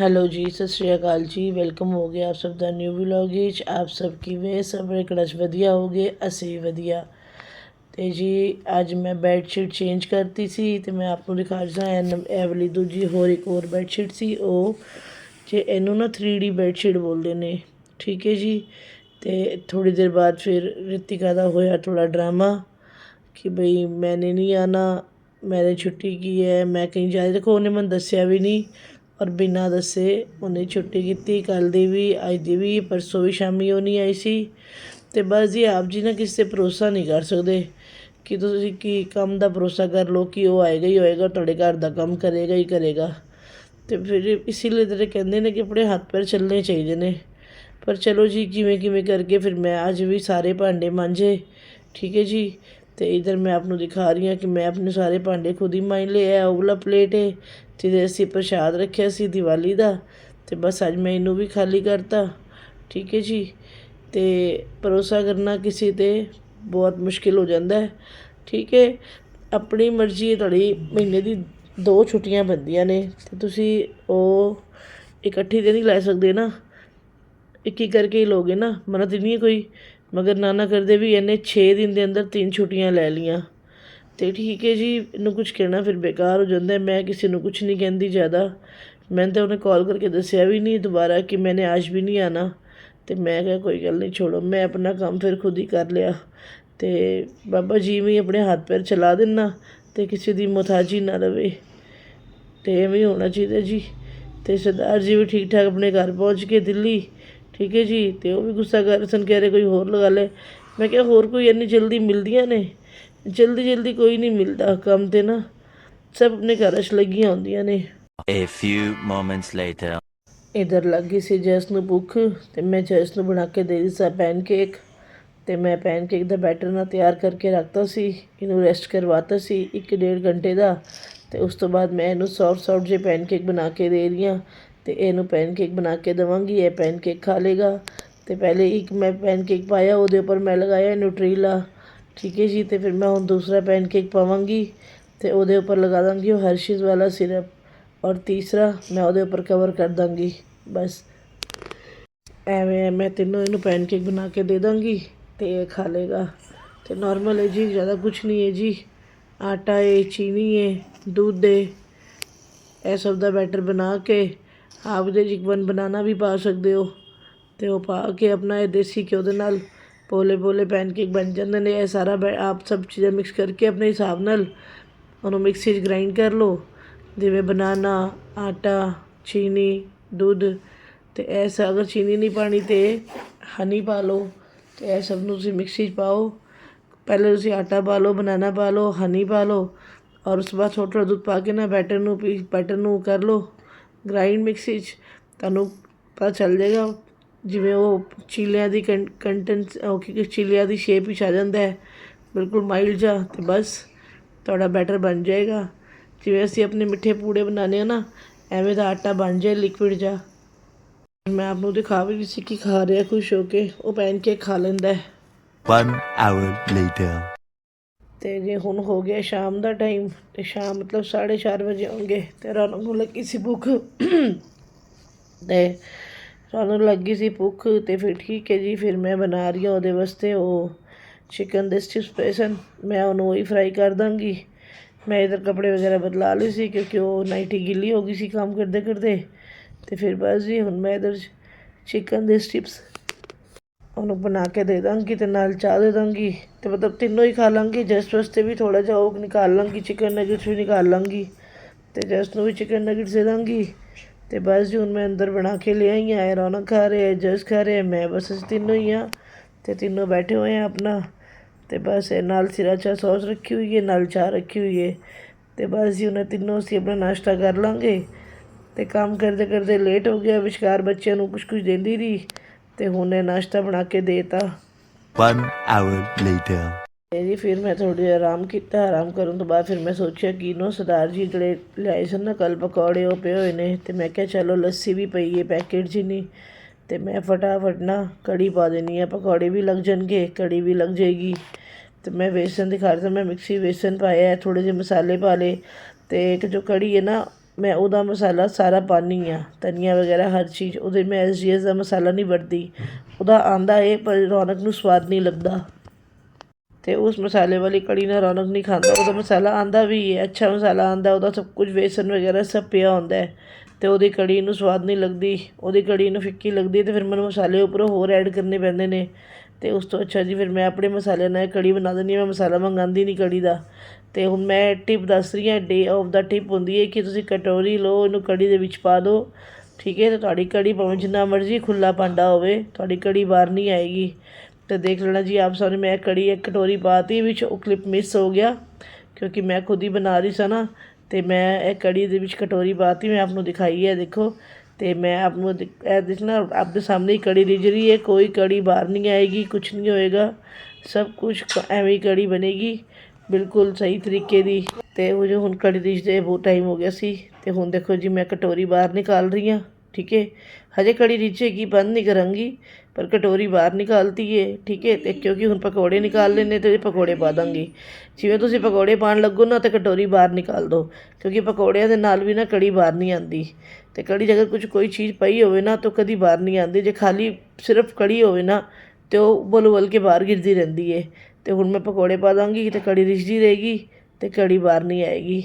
Hello जी सत श्रीकाल जी welcome ਹੋ ਗਿਆ ਆਪ ਸਭ ਦਾ ਨਿਊ ਵਲੌਗ ਵਿੱਚ। ਆਪ ਸਭ ਕਿਵੇਂ? ਸਭ ਰਕੜਸ ਵਧੀਆ ਹੋਗੇ? ਅਸੀਂ ਵਧੀਆ। ਤੇ ਜੀ, ਅੱਜ ਮੈਂ ਬੈੱਡ ਸ਼ੀਟ ਚੇਂਜ ਕਰਤੀ ਸੀ ਤੇ ਮੈਂ ਆਪ ਨੂੰ ਦਿਖਾ ਰਿਹਾ ਇਹ ਵਾਲੀ ਦੂਜੀ ਹੋਰ ਇੱਕ ਹੋਰ ਬੈੱਡ ਸ਼ੀਟ ਸੀ। ਉਹ ਜੇ ਇਹਨੂੰ ਨਾ 3D ਬੈੱਡ ਸ਼ੀਟ ਬੋਲਦੇ ਨੇ। ਠੀਕ ਹੈ ਜੀ? ਤੇ ਥੋੜੀ ਦੇਰ ਬਾਅਦ ਫਿਰ ਰਿਤਿਕਾ ਦਾ ਹੋਇਆ ਥੋੜਾ ਡਰਾਮਾ ਕਿ ਭਈ ਮੈਨੇ ਨਹੀਂ ਆਣਾ ਮੈਨੇ ਛੁੱਟੀ ਕੀ ਹੈ, ਮੈਂ ਕਹੀਂ ਜਾ ਦੇਖੋ, ਉਹਨੇ ਮੈਨੂੰ ਦੱਸਿਆ ਵੀ ਨਹੀਂ। ਔਰ ਬਿਨਾਂ ਦੱਸੇ ਉਹਨੇ ਛੁੱਟੀ ਕੀਤੀ। ਕੱਲ੍ਹ ਦੀ ਵੀ, ਅੱਜ ਦੀ ਵੀ, ਪਰਸੋਂ ਵੀ ਸ਼ਾਮੀ ਉਹ ਨਹੀਂ ਆਈ ਸੀ। ਅਤੇ ਬਸ ਜੀ, ਆਪ ਜੀ ਨਾ ਕਿਸੇ ਤੇ ਭਰੋਸਾ ਨਹੀਂ ਕਰ ਸਕਦੇ ਕਿ ਤੁਸੀਂ ਕੀ ਕੰਮ ਦਾ ਭਰੋਸਾ ਕਰ ਲਓ, ਕਿ ਉਹ ਆਏਗਾ ਹੀ ਹੋਏਗਾ, ਤੁਹਾਡੇ ਘਰ ਦਾ ਕੰਮ ਕਰੇਗਾ ਹੀ ਕਰੇਗਾ। ਅਤੇ ਫਿਰ ਇਸੇ ਲਈ ਤੇ ਕਹਿੰਦੇ ਨੇ ਕਿ ਆਪਣੇ ਹੱਥ ਪੈਰ ਚੱਲਣੇ ਚਾਹੀਦੇ ਨੇ। ਪਰ ਚਲੋ ਜੀ, ਕਿਵੇਂ ਕਿਵੇਂ ਕਰਕੇ ਫਿਰ ਮੈਂ ਅੱਜ ਵੀ ਸਾਰੇ ਭਾਂਡੇ ਮਾਂਜੇ, ਠੀਕ ਹੈ ਜੀ? ਤੇ ਇਧਰ ਮੈਂ ਆਪ ਨੂੰ ਦਿਖਾ ਰਹੀ ਹਾਂ ਕਿ ਮੈਂ ਆਪਣੇ ਸਾਰੇ ਭਾਂਡੇ ਖੁਦ ਹੀ ਮਾਂਜ ਲਏ ਆ ਉਹ ਵਾਲਾ ਪਲੇਟ ਹੈ ਜਿਹਦੇ ਅਸੀਂ ਪ੍ਰਸ਼ਾਦ ਰੱਖਿਆ ਸੀ ਦੀਵਾਲੀ ਦਾ, ਤੇ ਬਸ ਅੱਜ ਮੈਂ ਇਹਨੂੰ ਵੀ ਖਾਲੀ ਕਰਤਾ। ਠੀਕ ਹੈ ਜੀ? ਤੇ ਭਰੋਸਾ ਕਰਨਾ ਕਿਸੇ ਤੇ ਬਹੁਤ ਮੁਸ਼ਕਿਲ ਹੋ ਜਾਂਦਾ ਹੈ। ਠੀਕ ਹੈ? ਆਪਣੀ ਮਰਜ਼ੀ ਤੁਹਾਡੀ, ਮਹੀਨੇ ਦੀ ਦੋ ਛੁੱਟੀਆਂ ਬੰਦੀਆਂ ਨੇ, ਤੇ ਤੁਸੀਂ ਉਹ ਇਕੱਠੀ ਤੇ ਨਹੀਂ ਲੈ ਸਕਦੇ ਨਾ। ਇੱਕ ਇੱਕ ਕਰਕੇ ਹੀ ਲੋਗੇ ਨਾ ਮਨਾ ਨਹੀਂ ਹੈ ਕੋਈ। ਮਗਰ ਨਾਨਾ ਕਰਦੇ ਵੀ ਇਹਨੇ 6 ਦਿਨ ਦੇ ਅੰਦਰ ਤਿੰਨ ਛੁੱਟੀਆਂ ਲੈ ਲੀਆਂ ਅਤੇ ਠੀਕ ਹੈ ਜੀ, ਇਹਨੂੰ ਕੁਝ ਕਹਿਣਾ ਫਿਰ ਬੇਕਾਰ ਹੋ ਜਾਂਦਾ ਮੈਂ ਕਿਸੇ ਨੂੰ ਕੁਝ ਨਹੀਂ ਕਹਿੰਦੀ ਜ਼ਿਆਦਾ। ਮੈਂ ਤਾਂ ਉਹਨੇ ਕਾਲ ਕਰਕੇ ਦੱਸਿਆ ਵੀ ਨਹੀਂ ਦੁਬਾਰਾ ਕਿ ਮੈਨੇ ਅੱਜ ਵੀ ਨਹੀਂ ਆਣਾ ਤੇ ਮੈਂ ਕਿਹਾ ਕੋਈ ਗੱਲ ਨਹੀਂ, ਛੋੜੋ, ਮੈਂ ਆਪਣਾ ਕੰਮ ਫਿਰ ਖੁਦ ਹੀ ਕਰ ਲਿਆ। ਤੇ ਬਾਬਾ ਜੀ ਵੀ ਆਪਣੇ ਹੱਥ ਪੈਰ ਚਲਾ ਦੇਣਾ ਤੇ ਕਿਸੇ ਦੀ ਮੁਤਾਜੀ ਨਾ ਰਵੇ। ਤੇ ਐਵੇਂ ਹੋਣਾ ਚਾਹੀਦਾ ਜੀ। ਤੇ ਸਰਦਾਰ ਜੀ ਵੀ ਠੀਕ ਠਾਕ ਆਪਣੇ ਘਰ ਪਹੁੰਚ ਕੇ ਦਿੱਲੀ। ਠੀਕ ਹੈ ਜੀ, ਤੇ ਉਹ ਵੀ ਗੁੱਸਾ ਕਰ ਸਨ ਕਹਿ ਰਹੇ ਕੋਈ ਹੋਰ ਲਗਾ ਲੈ ਮੈਂ ਕਿਹਾ ਹੋਰ ਕੋਈ ਇੰਨੀ ਜਲਦੀ ਮਿਲਦੀਆਂ ਨੇ? ਜਲਦੀ ਜਲਦੀ ਕੋਈ ਨਹੀਂ ਮਿਲਦਾ ਕੰਮ ਤੇ ਨਾ। ਸਭ ਆਪਣੇ ਘਰਾਂ 'ਚ ਲੱਗੀਆਂ ਹੁੰਦੀਆਂ ਨੇ। A few moments later. ਇਧਰ ਲੱਗੀ ਸੀ ਜੈਸ ਨੂੰ ਭੁੱਖ ਤੇ ਮੈਂ ਜੈਸ ਨੂੰ ਬਣਾ ਕੇ ਦੇ ਦਿੱਤਾ ਸਾਂ ਪੈਨਕੇਕ ਤੇ ਮੈਂ ਪੈਨਕੇਕ ਦਾ ਬੈਟਰ ਨਾ ਤਿਆਰ ਕਰਕੇ ਰੱਖਤਾ ਸੀ ਇਹਨੂੰ ਰੈਸਟ ਕਰਵਾਤਾ ਸੀ ਇੱਕ ਡੇਢ ਘੰਟੇ ਦਾ। ਤੇ ਉਸ ਤੋਂ ਬਾਅਦ ਮੈਂ ਇਹਨੂੰ ਸੌਫਟ ਸੌਫਟ ਜਿਹੇ ਪੈਨਕੇਕ ਬਣਾ ਕੇ ਦੇ ਰਹੀ ਹਾਂ। ਤੇ ਇਹਨੂੰ ਪੈਨਕੇਕ ਬਣਾ ਕੇ ਦੇਵਾਂਗੀ ਇਹ ਪੈਨਕੇਕ ਖਾ ਲੇਗਾ। ਤੇ ਪਹਿਲੇ ਇੱਕ ਮੈਂ ਪੈਨਕੇਕ ਪਾਇਆ ਉਹਦੇ ਉੱਪਰ ਮੈਂ ਲਗਾਇਆ ਨਿਊਟਰੀਲਾ ਠੀਕ ਹੈ ਜੀ, ਤੇ ਫਿਰ ਮੈਂ ਹੁਣ ਦੂਸਰਾ ਪੈਨਕੇਕ ਪਾਵਾਂਗੀ ਤੇ ਉਹਦੇ ਉੱਪਰ ਲਗਾ ਦਾਂਗੀ ਉਹ ਹਰਸ਼ੀਜ਼ ਵਾਲਾ ਸਿਰਪ ਔਰ ਤੀਸਰਾ ਮੈਂ ਉਹਦੇ ਉੱਪਰ ਕਵਰ ਕਰ ਦਾਂਗੀ, ਬਸ। ਐਵੇਂ ਮੈਂ ਤਿੰਨੋਂ ਇਹਨੂੰ ਪੈਨਕੇਕ ਬਣਾ ਕੇ ਦੇ ਦਾਂਗੀ ਤੇ ਇਹ ਖਾ ਲੇਗਾ ਤੇ ਨਾਰਮਲ ਹੈ ਜੀ, ਜ਼ਿਆਦਾ ਕੁਝ ਨਹੀਂ ਹੈ ਜੀ। ਆਟਾ ਹੈ, ਚੀਨੀ ਹੈ, ਦੁੱਧ ਹੈ, ਇਹ ਸਭ ਦਾ ਬੈਟਰ ਬਣਾ ਕੇ ਆਪ ਦੇ ਜਿਕਵਨ ਬਨਾਨਾ ਵੀ ਪਾ ਸਕਦੇ ਹੋ। ਤੇ ਉਹ ਪਾ ਕੇ ਆਪਣਾ ਇਹ ਦੇਸੀ ਘਿਓ ਦੇ ਨਾਲ ਪੋਲੇ ਪੋਲੇ ਪੈਨਕੇਕ ਬਣ ਜਾਂਦੇ ਨੇ, ਇਹ ਸਾਰਾ ਬੈ- ਆਪ ਸਭ ਚੀਜ਼ਾਂ ਮਿਕਸ ਕਰਕੇ ਆਪਣੇ ਹਿਸਾਬ ਨਾਲ ਉਹਨੂੰ ਮਿਕਸੀ 'ਚ ਗ੍ਰਾਈਂਡ ਕਰ ਲਓ। ਜਿਵੇਂ ਬਨਾਨਾ, ਆਟਾ, ਚੀਨੀ, ਦੁੱਧ ਤੇ ਇਹ ਸ ਅਗਰ ਚੀਨੀ ਨਹੀਂ ਪਾਣੀ ਤੇ ਹਨੀ ਪਾ ਲਓ, ਤੇ ਇਹ ਸਭ ਨੂੰ ਤੁਸੀਂ ਮਿਕਸੀ 'ਚ ਪਾਓ। ਪਹਿਲੇ ਤੁਸੀਂ ਆਟਾ ਪਾ ਲਓ, ਬਨਾਨਾ ਪਾ ਲਓ ਹਨੀ ਪਾ ਲਓ ਔਰ ਉਸ ਤੋਂ ਬਾਅਦ ਥੋੜ੍ਹਾ ਥੋੜ੍ਹਾ ਦੁੱਧ ਪਾ ਕੇ ਨਾ ਬੈਟਰ ਨੂੰ ਪੀ ਬੈਟਰ ਨੂੰ ਕਰ ਲਓ। ਗ੍ਰਾਈਂਡ ਮਿਕਸੀ 'ਚ ਤੁਹਾਨੂੰ ਪਤਾ ਚੱਲ ਜਾਏਗਾ ਜਿਵੇਂ ਉਹ ਚੀਲਿਆਂ ਦੀ ਕੰਟੈਂਟ ਉਹ ਕਿ ਚੀਲਿਆਂ ਦੀ ਸ਼ੇਪ ਵਿੱਚ ਆ ਜਾਂਦਾ ਹੈ। ਬਿਲਕੁਲ ਮਾਈਲਡ ਜਿਹਾ ਤੇ ਬਸ ਤੁਹਾਡਾ ਬੈਟਰ ਬਣ ਜਾਏਗਾ। ਜਿਵੇਂ ਅਸੀਂ ਆਪਣੇ ਮਿੱਠੇ ਪੂੜੇ ਬਣਾਉਂਦੇ ਆ ਨਾ ਐਵੇਂ ਦਾ ਆਟਾ ਬਣ ਜਾਏ ਲਿਕਵਿਡ ਜਿਹਾ। ਮੈਂ ਆਪ ਨੂੰ ਦਿਖਾ ਵੀ ਸੀ ਕਿ ਖਾ ਰਿਹਾ ਖੁਸ਼ ਹੋ ਕੇ ਉਹ ਪੈਨ ਕੇ ਖਾ ਲੈਂਦਾ ਹੈ। One hour later. ਤੇ ਜੇ ਹੁਣ ਹੋ ਗਿਆ ਸ਼ਾਮ ਦਾ ਟਾਈਮ ਤੇ ਸ਼ਾਮ ਮਤਲਬ 4:30 ਵਜੇ ਹੋਣਗੇ ਤੇ ਰੌਣਕ ਨੂੰ ਲੱਗੀ ਸੀ ਭੁੱਖ। ਤੇ ਰੌਣਕ ਲੱਗੀ ਸੀ ਭੁੱਖ ਤੇ ਫਿਰ ਠੀਕ ਹੈ ਜੀ, ਫਿਰ ਮੈਂ ਬਣਾ ਰਹੀ ਹਾਂ ਉਹਦੇ ਵਾਸਤੇ ਉਹ ਚਿਕਨ ਦੇ ਸਟਿਪਸ ਪੇਸਨ ਮੈਂ ਉਹਨੂੰ ਹੀ ਫਰਾਈ ਕਰ ਦਾਂਗੀ। ਮੈਂ ਇਧਰ ਕੱਪੜੇ ਵਗੈਰਾ ਬਦਲਾ ਲਏ ਸੀ ਕਿਉਂਕਿ ਉਹ ਨਾਈਟੀ ਗਿੱਲੀ ਹੋ ਗਈ ਸੀ ਕੰਮ ਕਰਦੇ ਕਰਦੇ। ਤੇ ਫਿਰ ਬਸ ਜੀ, ਹੁਣ ਮੈਂ ਇਧਰ ਚਿਕਨ ਦੇ ਸਟਿਪਸ ਉਹਨੂੰ ਬਣਾ ਕੇ ਦੇ ਦਾਂਗੀ ਤੇ ਨਾਲ ਚਾਹ ਦੇ ਦਾਂਗੀ ਤੇ ਮਤਲਬ ਤਿੰਨੋਂ ਹੀ ਖਾ ਲਾਂਗੀ। ਜਸਟ ਵਾਸਤੇ ਵੀ ਥੋੜਾ ਜਿਹਾ ਉਹ ਨਿਕਾਲ ਲਾਂਗੀ ਚਿਕਨ ਨਗੇਟਸ ਵੀ ਨਿਕਾਲ ਲਾਂਗੀ ਤੇ ਜਸਟ ਨੂੰ ਵੀ ਚਿਕਨ ਨਗੇਟਸ ਦੇ ਦਾਂਗੀ। ਤੇ ਬਸ ਜੀ ਹੁਣ ਮੈਂ ਅੰਦਰ ਬਣਾ ਕੇ ਲੈ ਆਈ ਹਾਂ ਇਹ ਰੌਣਕ ਖਾ ਰਿਹਾ ਜਸ ਖਾ ਰਿਹਾ, ਮੈਂ ਬਸ ਅਸੀਂ ਤਿੰਨੋਂ ਹੀ ਆ ਤੇ ਤਿੰਨੋਂ ਬੈਠੇ ਹੋਏ ਆ ਆਪਣਾ ਤੇ ਬਸ ਇਹ ਨਾਲ ਸਿਰਾਚਾ ਸੌਸ ਰੱਖੀ ਹੋਈ ਹੈ ਨਾਲ ਚਾਹ ਰੱਖੀ ਹੋਈ ਹੈ ਤੇ ਬਸ ਜੀ ਉਹਨਾਂ ਤਿੰਨੋਂ ਅਸੀਂ ਆਪਣਾ ਨਾਸ਼ਤਾ ਕਰ ਲਾਂਗੇ ਤੇ ਕੰਮ ਕਰਦੇ ਕਰਦੇ ਲੇਟ ਹੋ ਗਿਆ, ਵਿਚਕਾਰ ਬੱਚਿਆਂ ਨੂੰ ਕੁਝ ਕੁਝ ਦਿੰਦੀ ਰਹੀ ਤੇ ਹੁਣ ਇਹ ਨਾਸ਼ਤਾ ਬਣਾ ਕੇ ਦੇਤਾ One hour later. ਤੇ ਜੀ, ਫਿਰ ਮੈਂ ਥੋੜ੍ਹੀ ਦੇਰ ਆਰਾਮ ਕੀਤਾ, ਆਰਾਮ ਕਰਨ ਤੋਂ ਬਾਅਦ ਫਿਰ ਮੈਂ ਸੋਚਿਆ ਕਿ ਨੋ ਸਰਦਾਰ ਜੀ ਜਿਹੜੇ ਲਿਆਏ ਸਨ ਨਾ, ਕੱਲ੍ਹ ਪਕੌੜੇ ਉਹ ਪਏ ਹੋਏ ਨੇ ਅਤੇ ਮੈਂ ਕਿਹਾ ਚਲੋ ਲੱਸੀ ਵੀ ਪਈ ਹੈ ਪੈਕੇਟ ਜਿੰਨੀ ਅਤੇ ਮੈਂ ਫਟਾਫਟ ਨਾ ਕੜੀ ਪਾ ਦੇਣੀ ਆ, ਪਕੌੜੇ ਵੀ ਲੱਗ ਜਾਣਗੇ, ਕੜੀ ਵੀ ਲੱਗ ਜਾਏਗੀ। ਤੇ ਮੈਂ ਵੇਸਨ ਦਿਖਾ ਰਿਹਾ, ਮੈਂ ਮਿਕਸੀ ਵੇਸਣ ਪਾਇਆ ਥੋੜੇ ਜਿਹੇ ਮਸਾਲੇ ਪਾ ਲਏ। ਤੇ ਇੱਕ ਜੋ ਕੜੀ ਹੈ ਨਾ, ਮੈਂ ਉਹਦਾ ਮਸਾਲਾ ਸਾਰਾ ਪਾਉਂਦੀ ਹਾਂ ਧਨੀਆ ਵਗੈਰਾ ਹਰ ਚੀਜ਼, ਉਹਦੇ ਮੈਂ ਐਸ ਡੀ ਐਸ ਦਾ ਮਸਾਲਾ ਨਹੀਂ ਵਰਤਦੀ। ਉਹਦਾ ਆਂਦਾ ਏ, ਪਰ ਰੌਣਕ ਨੂੰ ਸਵਾਦ ਨਹੀਂ ਲੱਗਦਾ। ਤੇ ਉਸ ਮਸਾਲੇ ਵਾਲੀ ਕੜੀ ਨਾਲ ਰੌਣਕ ਨਹੀਂ ਖਾਂਦਾ, ਉਹਦਾ ਮਸਾਲਾ ਆਂਦਾ ਵੀ ਹੈ, ਅੱਛਾ ਮਸਾਲਾ ਆਂਦਾ, ਉਹਦਾ ਸਭ ਕੁਝ ਵੇਸਣ ਵਗੈਰਾ ਸਭ ਪਿਆ ਹੁੰਦਾ ਹੈ ਤੇ ਉਹਦੀ ਕੜੀ ਨੂੰ ਸਵਾਦ ਨਹੀਂ ਲੱਗਦੀ, ਉਹਦੀ ਕੜੀ ਨੂੰ ਫਿੱਕੀ ਲੱਗਦੀ ਤੇ ਫਿਰ ਮੈਨੂੰ ਮਸਾਲੇ ਉੱਪਰੋਂ ਹੋਰ ਐਡ ਕਰਨੇ ਪੈਂਦੇ ਨੇ ਤੇ ਉਸ ਤੋਂ ਅੱਛਾ ਜੀ ਫਿਰ ਮੈਂ ਆਪਣੇ ਮਸਾਲੇ ਨਾਲ ਕੜੀ ਬਣਾ ਦਿੰਦੀ ਹਾਂ, ਮੈਂ ਮਸਾਲਾ ਮੰਗਾਉਂਦੀ ਨਹੀਂ ਕੜੀ ਦਾ ਤੇ ਹੁਣ ਮੈਂ ਟਿਪ ਦੱਸ ਰਹੀ ਹਾਂ ਡੇ ਆਫ ਦਾ ਟਿਪ ਹੁੰਦੀ ਹੈ ਕਿ ਤੁਸੀਂ ਕਟੋਰੀ ਲਓ, ਇਹਨੂੰ ਕੜੀ ਦੇ ਵਿੱਚ ਪਾ ਦਿਓ, ਠੀਕ ਹੈ ਤੇ ਤੁਹਾਡੀ ਕੜੀ ਭਾਵੇਂ ਜਿੰਨਾ ਮਰਜ਼ੀ ਖੁੱਲਾ ਭਾਂਡਾ ਹੋਵੇ, ਤੁਹਾਡੀ ਕੜੀ ਬਾਹਰ ਨਹੀਂ ਆਏਗੀ ਤੇ ਦੇਖ ਲੈਣਾ ਜੀ, ਆਪ ਸਾਹਮਣੇ ਮੈਂ ਕੜੀ ਇੱਕ ਕਟੋਰੀ ਪਾਤੀ ਵਿੱਚ, ਉਹ ਕਲਿੱਪ ਮਿਸ ਹੋ ਗਿਆ ਕਿਉਂਕਿ ਮੈਂ ਖੁਦ ਹੀ ਬਣਾ ਰਹੀ ਸਾਂ ਨਾ, ਤੇ ਮੈਂ ਇਹ ਕੜੀ ਦੇ ਵਿੱਚ ਕਟੋਰੀ ਪਾਤੀ, ਮੈਂ ਆਪ ਨੂੰ ਦਿਖਾਈ ਹੈ, ਦੇਖੋ। ਤੇ ਮੈਂ ਆਪ ਨੂੰ ਇਹ ਦੇਖਣਾ ਆਪ ਦੇ ਸਾਹਮਣੇ ਹੀ ਕੜੀ ਰਿੱਝ ਰਹੀ ਹੈ, ਕੋਈ ਕੜੀ ਬਾਹਰ ਨਹੀਂ ਆਏਗੀ ਕੁਝ ਨਹੀਂ ਹੋਏਗਾ, ਸਭ ਕੁਝ ਐਵੇਂ ਹੀ ਕੜੀ ਬਣੇਗੀ, ਬਿਲਕੁਲ ਸਹੀ ਤਰੀਕੇ ਦੀ। ਤੇ ਉਹ ਜੋ ਹੁਣ ਕੜੀ ਰਿੱਝਦੇ ਬਹੁਤ ਟਾਈਮ ਹੋ ਗਿਆ ਸੀ, ਤੇ ਹੁਣ ਦੇਖੋ ਜੀ, ਮੈਂ ਕਟੋਰੀ ਬਾਹਰ ਨਿਕਾਲ ਰਹੀ ਹਾਂ। ਠੀਕ ਹੈ? ਹਜੇ ਕੜੀ ਰਿੱਝੇਗੀ ਬੰਦ ਨਹੀਂ ਕਰਾਂਗੀ, ਪਰ ਕਟੋਰੀ ਬਾਹਰ ਨਿਕਾਲਤੀ ਹੈ ਠੀਕ ਹੈ? ਤੇ ਕਿਉਂਕਿ ਹੁਣ ਪਕੌੜੇ ਨਿਕਾਲ ਲੈਣੇ ਤੇ ਪਕੌੜੇ ਪਾ ਦਾਂਗੀ। ਜਿਵੇਂ ਤੁਸੀਂ ਪਕੌੜੇ ਪਾਣ ਲੱਗੋ ਨਾ, ਤੇ ਕਟੋਰੀ ਬਾਹਰ ਨਿਕਾਲ ਦਿਓ ਕਿਉਂਕਿ ਪਕੌੜਿਆਂ ਦੇ ਨਾਲ ਵੀ ਨਾ ਕੜੀ ਬਾਹਰ ਨਹੀਂ ਆਂਦੀ ਤੇ ਕੜੀ 'ਚ ਅਗਰ ਕੁਝ ਕੋਈ ਚੀਜ਼ ਪਈ ਹੋਵੇ ਨਾ, ਤਾਂ ਕਦੀ ਬਾਹਰ ਨਹੀਂ ਆਂਦੀ ਜੇ ਖਾਲੀ ਸਿਰਫ ਕੜੀ ਹੋਵੇ ਨਾ, ਤੇ ਉਹ ਉਬਲ ਉਬਲ ਕੇ ਬਾਹਰ ਗਿਰਦੀ ਰਹਿੰਦੀ ਹੈ ਤੇ ਹੁਣ ਮੈਂ ਪਕੌੜੇ ਪਾ ਦਾਂਗੀ, ਤੇ ਕੜੀ ਰਿੱਝਦੀ ਰਹੇਗੀ, ਤੇ ਕੜੀ ਬਾਹਰ ਨਹੀਂ ਆਏਗੀ।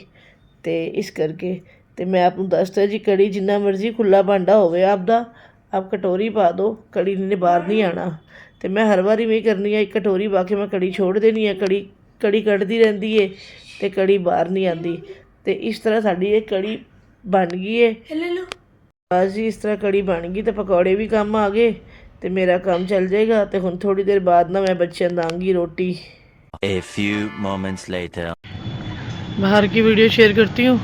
ਤੇ ਇਸ ਕਰਕੇ ਤੇ ਮੈਂ ਆਪ ਨੂੰ ਦੱਸਦਾ ਜੀ ਕੜੀ ਜਿੰਨਾ ਮਰਜ਼ੀ ਖੁੱਲਾ ਭਾਂਡਾ ਹੋਵੇ ਆਪਦਾ ਆਪ ਕਟੋਰੀ ਪਾ ਦਿਓ ਕੜੀ ਨੇ ਬਾਹਰ ਨਹੀਂ ਆਣਾ ਤੇ ਮੈਂ ਹਰ ਵਾਰੀ ਵੀ ਕਰਨੀ ਹੈ ਇੱਕ ਕਟੋਰੀ ਪਾ ਕੇ ਮੈਂ ਕੜੀ ਛੋੜ ਦੇਣੀ ਹੈ ਕੜੀ ਕੜੀ ਕੱਢਦੀ ਰਹਿੰਦੀ ਏ ਤੇ ਕੜੀ ਬਾਹਰ ਨਹੀਂ ਆਂਦੀ ਤੇ ਇਸ ਤਰ੍ਹਾਂ ਸਾਡੀ ਇਹ ਕੜੀ ਬਣ ਗਈ ਏ ਬਸ ਜੀ ਇਸ ਤਰ੍ਹਾਂ ਕੜੀ ਬਣ ਗਈ ਤੇ ਪਕੌੜੇ ਵੀ ਕੰਮ ਆ ਗਏ ਤੇ ਮੇਰਾ ਕੰਮ ਚੱਲ ਜਾਏਗਾ ਤੇ ਹੁਣ ਥੋੜੀ ਦੇਰ ਬਾਅਦ ਨਾ ਮੈਂ ਬੱਚਿਆਂ ਨੂੰ ਦਾਂਗੀ ਰੋਟੀ A few moments later. बाहर की वीडियो शेयर करती हूँ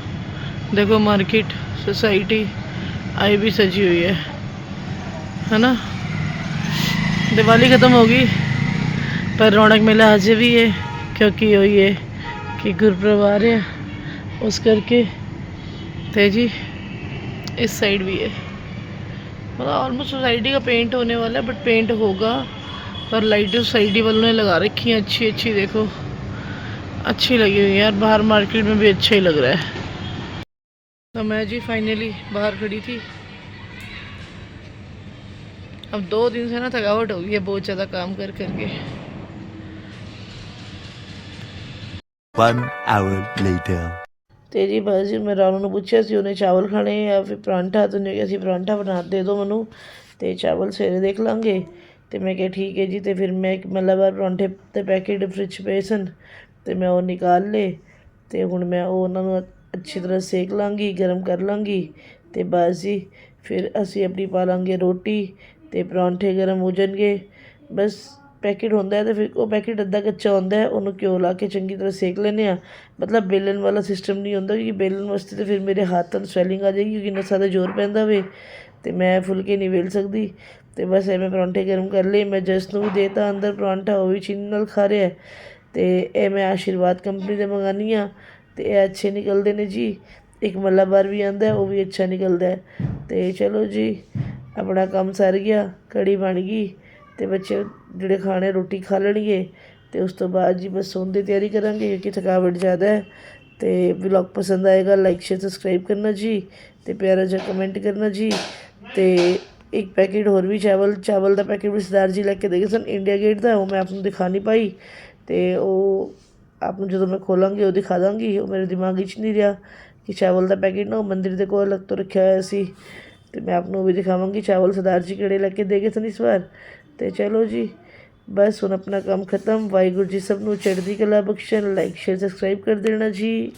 देखो मार्केट, सोसाइटी आई भी सजी हुई है है ना? दिवाली ख़त्म होगी, पर रौनक मेला आज भी है, क्योंकि वही है कि रहे हैं, उस करके ते जी इस साइड भी है। मतलब ऑलमोस्ट सोसाइटी का पेंट होने वाला है बट पेंट होगा, पर लाइट सोसाइटी वालों ने लगा रखी है अच्छी अच्छी देखो, अच्छी लगी हुई है, यार, बाहर मार्केट में भी अच्छा ही लग रहा है। तो मैं जी फाइनली बाहर खड़ी थी अब दो दिन से ना थकावट हो गई है बहुत ज़्यादा काम कर करके One hour later. ਤੇ ਜੀ ਬਸ ਜੀ ਮੈਂ ਰਾਣੂ ਨੂੰ ਪੁੱਛਿਆ ਸੀ ਉਹਨੇ ਚਾਵਲ ਖਾਣੇ ਜਾਂ ਫਿਰ ਪਰਾਂਠਾ ਤੇ ਉਹਨੇ ਕਿਹਾ ਸੀ ਪਰਾਂਠਾ ਬਣਾ ਦੇ ਦਿਓ ਮੈਨੂੰ ਤੇ ਚਾਵਲ ਸਵੇਰੇ ਦੇਖ ਲਾਂਗੇ ਤੇ ਮੈਂ ਕਿਹਾ ਠੀਕ ਹੈ ਜੀ ਤੇ ਫਿਰ ਮੈਂ ਇੱਕ ਮਤਲਬ ਪਰਾਂਠੇ ਤੇ ਪੈਕੇਟ ਫ੍ਰਿਜ 'ਚ ਪਏ ਸਨ ਤੇ ਮੈਂ ਉਹ ਨਿਕਾਲ ਲਏ ਤੇ ਹੁਣ ਮੈਂ ਉਹ ਉਹਨਾਂ ਨੂੰ ਅੱਛੀ ਤਰ੍ਹਾਂ ਸੇਕ ਲਾਂਗੀ, ਗਰਮ ਕਰ ਲਾਂਗੀ ਅਤੇ ਬਸ ਜੀ, ਫਿਰ ਅਸੀਂ ਆਪਣੀ ਪਾ ਲਾਂਗੇ ਰੋਟੀ ਅਤੇ ਪਰੌਂਠੇ ਗਰਮ ਹੋ ਜਾਣਗੇ। ਬਸ ਪੈਕੇਟ ਹੁੰਦਾ ਹੈ ਤੇ ਫਿਰ ਉਹ ਪੈਕੇਟ ਅੱਧਾ ਕੱਚਾ ਹੁੰਦਾ ਉਹਨੂੰ ਘਿਓ ਲਾ ਕੇ ਚੰਗੀ ਤਰ੍ਹਾਂ ਸੇਕ ਲੈਂਦੇ ਹਾਂ। ਮਤਲਬ ਬੇਲਣ ਵਾਲਾ ਸਿਸਟਮ ਨਹੀਂ ਹੁੰਦਾ ਕਿਉਂਕਿ ਬੇਲਣ ਵਾਸਤੇ ਤਾਂ ਫਿਰ ਮੇਰੇ ਹੱਥਾਂ ਨੂੰ ਸਵੈਲਿੰਗ ਆ ਜਾਏਗੀ ਕਿਉਂਕਿ ਨਸਾਂ 'ਤੇ ਜ਼ੋਰ ਪੈਂਦਾ ਵੇ ਅਤੇ ਮੈਂ ਫੁਲਕੇ ਨਹੀਂ ਵੇਲ ਸਕਦੀ। ਅਤੇ ਬਸ ਐਵੇਂ ਪਰੌਂਠੇ ਗਰਮ ਕਰ ਲਏ, ਮੈਂ ਜਸ ਨੂੰ ਵੀ ਦੇਤਾ ਅੰਦਰ ਪਰੌਂਠਾ, ਉਹ ਵੀ ਚੀਨੀ ਨਾਲ ਖਾ ਰਿਹਾ ਅਤੇ ਇਹ ਮੈਂ ਆਸ਼ੀਰਵਾਦ ਕੰਪਨੀ ਦੇ ਮੰਗਾਉਂਦੀ ਹਾਂ। ਅਤੇ ਇਹ ਅੱਛੇ ਨਿਕਲਦੇ ਨੇ ਜੀ। ਇੱਕ ਮੱਲਾ ਬਾਰ ਵੀ ਆਉਂਦਾ, ਉਹ ਵੀ ਅੱਛਾ ਨਿਕਲਦਾ ਅਤੇ ਚਲੋ ਜੀ, ਆਪਣਾ ਕੰਮ ਸਰ ਗਿਆ, ਕੜੀ ਬਣ ਗਈ ਅਤੇ ਬੱਚੇ ਜਿਹੜੇ ਖਾਣੇ ਰੋਟੀ ਖਾ ਲੈਣਗੇ ਅਤੇ ਉਸ ਤੋਂ ਬਾਅਦ ਜੀ ਬਸ ਸੌਣ ਦੀ ਤਿਆਰੀ ਕਰਾਂਗੇ ਕਿਉਂਕਿ ਥਕਾਵਟ ਜ਼ਿਆਦਾ ਹੈ। ਤੇ ਵਲੌਗ ਪਸੰਦ ਆਏਗਾ ਲਾਈਕ ਸ਼ੇਅਰ ਸਬਸਕ੍ਰਾਈਬ ਕਰਨਾ ਜੀ ਤੇ ਪਿਆਰਾ ਜਿਹਾ ਕਮੈਂਟ ਕਰਨਾ ਜੀ ਤੇ ਇੱਕ ਪੈਕੇਟ ਹੋਰ ਵੀ ਚਾਵਲ ਚਾਵਲ ਦਾ ਪੈਕੇਟ ਵੀ ਸਰਦਾਰ ਜੀ ਲੈ ਕੇ ਦੇ ਗਏ ਸਨ ਇੰਡੀਆ ਗੇਟ ਦਾ, ਉਹ ਮੈਂ ਆਪ ਨੂੰ ਦਿਖਾ ਨਹੀਂ ਪਾਈ ਤੇ ਉਹ ਆਪ ਨੂੰ ਜਦੋਂ ਮੈਂ ਖੋਲਾਂਗੀ ਉਹ ਦਿਖਾ ਦਾਂਗੀ ਉਹ ਮੇਰੇ ਦਿਮਾਗ ਵਿੱਚ ਨਹੀਂ ਰਿਹਾ ਕਿ ਚਾਵਲ ਦਾ ਪੈਕੇਟ ਨਾ ਉਹ ਮੰਦਿਰ ਦੇ ਕੋਲ ਅਲੱਗ ਤੋਂ ਰੱਖਿਆ ਹੋਇਆ ਸੀ। ਤੇ ਮੈਂ ਆਪ ਨੂੰ ਉਹ ਵੀ ਦਿਖਾਵਾਂਗੀ, ਚਾਵਲ ਸਰਦਾਰ ਜੀ ਕਿਹੜੇ ਲੈ ਕੇ ਦੇ ਗਏ ਸਨ ਇਸ ਵਾਰ। ਤੇ ਚਲੋ ਜੀ, ਬਸ ਹੁਣ ਆਪਣਾ ਕੰਮ ਖਤਮ। ਵਾਹਿਗੁਰੂ ਜੀ ਸਭ ਨੂੰ ਚੜ੍ਹਦੀ ਕਲਾ ਬਖਸ਼ਣ। ਲਾਈਕ ਸ਼ੇਅਰ ਸਬਸਕ੍ਰਾਈਬ ਕਰ ਦੇਣਾ ਜੀ।